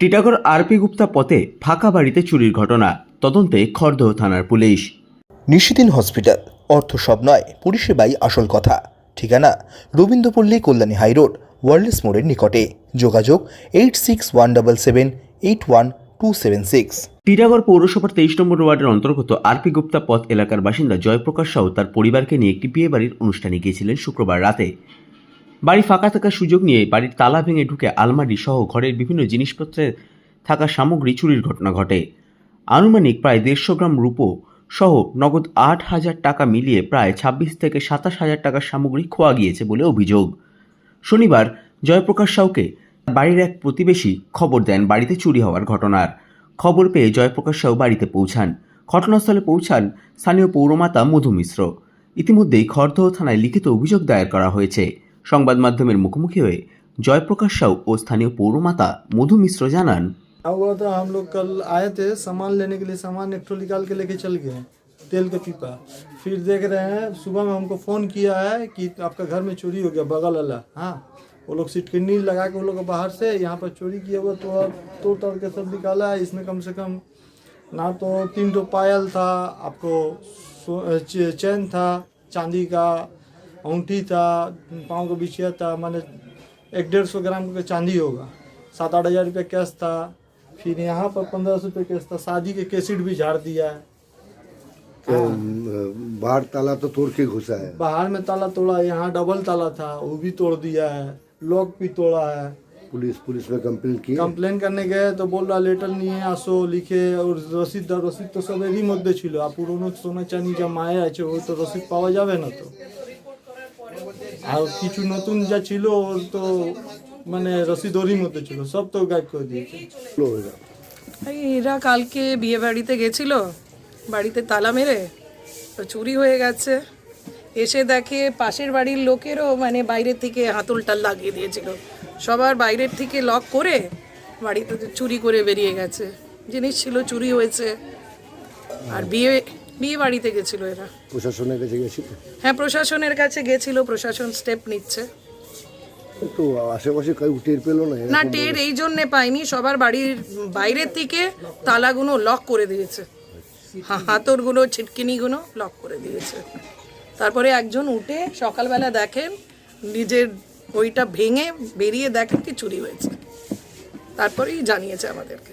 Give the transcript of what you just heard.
Titagarh RP Gupta পথে ফাঁকা বাড়িতে চুরির ঘটনা। তদন্তে খড়দহ থানার পুলিশ। নিশিদিন হসপিটাল। অর্থ সব নয় পরিষেবাই আসল কথা। ঠিকানা রবীন্দ্রপল্লী কল্যাণী হাইরোড ওয়ার্ল্ডস মোড়ের নিকটে। যোগাযোগ eight six one double seven eight one two seven six. Titagarh পৌরসভার তেইশ নম্বর ওয়ার্ডের অন্তর্গত আরপি গুপ্তা পথ এলাকার বাসিন্দা জয়প্রকাশ সাউ তার পরিবারকে নিয়ে একটি বিয়ে বাড়ির অনুষ্ঠানে গিয়েছিলেন শুক্রবার রাতে। বাড়ি ফাঁকা থাকার সুযোগ নিয়ে বাড়ির তালা ভেঙে ঢুকে আলমারি সহ ঘরের বিভিন্ন জিনিসপত্রে থাকা সামগ্রী চুরির ঘটনা ঘটে। আনুমানিক প্রায় দেড়শো গ্রাম রূপো সহ নগদ আট হাজার টাকা মিলিয়ে প্রায় ছাব্বিশ থেকে সাতাশ হাজার টাকার সামগ্রী খোয়া গিয়েছে বলে অভিযোগ। শনিবার জয়প্রকাশ সাউকে বাড়ির এক প্রতিবেশী খবর দেন বাড়িতে চুরি হওয়ার ঘটনার। খবর পেয়ে জয়প্রকাশ সাউ বাড়িতে পৌঁছান। ঘটনাস্থলে পৌঁছান স্থানীয় পৌরমাতা মধু মিশ্র। ইতিমধ্যেই খড়দহ থানায় লিখিত অভিযোগ দায়ের করা হয়েছে। সংবাদ মাধ্যমের মুখোমুখি হয়ে জয়প্রকাশ সাউ ও স্থানীয় পৌরমাতা মধু মিশ্র জানান क्या हुआ था हम लोग कल आए थे सामान लेने के लिए सामान एक ठो निकाल के लेके चल गए तेल का पीपा फिर देख रहे हैं सुबह में हमको फ़ोन किया है कि आपका घर में चोरी हो गया बगल वाला हाँ वो लोग सिटकिनी लगा के वो लोग बाहर से यहाँ पर चोरी किया हुआ तो तोड़ ताड़ के सब निकाला है इसमें कम से कम ना तो तीन ठो पायल था आपको सो- चे- चैन था चांदी का अंगूठी था पाँव का बिछिया था माने एक डेढ़ सौ ग्राम का चांदी होगा सात आठ हज़ार रुपये कैश था फिर यहाँ पर पंद्रह सौ रुपये कैश था शादी के कैसेट भी झाड़ दिया है तो बाहर ताला तो तोड़ के घुसा है बाहर में ताला तोड़ा यहाँ डबल ताला था वो भी तोड़ दिया है लॉक भी तोड़ा है पुलिस पुलिस में कंप्लेन की কমপ্লেন করতে গিয়ে তো বললো লেটার নিয়ে আসো লিখে ওর রসিদ দাও রসিদ তো সব এরই মধ্যে ছিল আর পুরোনো সোনা চাঁদি যা মায়ে আছে ওই তো রসিদ পাওয়া যাবে না তো আর কিছু নতুন যা ছিল, ওর তো মানে রসিদরির মধ্যে ছিল, সব তো গায়েব করে দিয়েছে। এরা কালকে বিয়ে বাড়িতে গেছিল, বাড়িতে তালা মেরে, তো চুরি হয়ে গেছে। এসে দেখে পাশের বাড়ির লোকেরও মানে বাইরের থেকে হাতলটাল লাগিয়ে দিয়েছিল। সবার বাইরের থেকে লক করে বাড়িতে চুরি করে বেরিয়ে গেছে। জিনিস ছিল, চুরি হয়েছে। আর বিয়ে বিয়ে বাড়িতে গেছিল এরা। প্রশাসনের কাছে গেছিল? হ্যাঁ প্রশাসনের কাছে গেছিল প্রশাসন স্টেপ নিচ্ছে। তো আশেপাশে কেউ টের পেল না? না টের এই জন্যে পাইনি সবার বাড়ির বাইরের থেকে তালাগুলো লক করে দিয়েছে। হাতরগুলো ছিটকিনিগুলো লক করে দিয়েছে। তারপরে একজন উঠে সকালবেলা দেখেন নিজের ওইটা ভেঙে বেরিয়ে দেখেন কি চুরি হয়েছে। তারপরেই জানিয়েছে আমাদেরকে।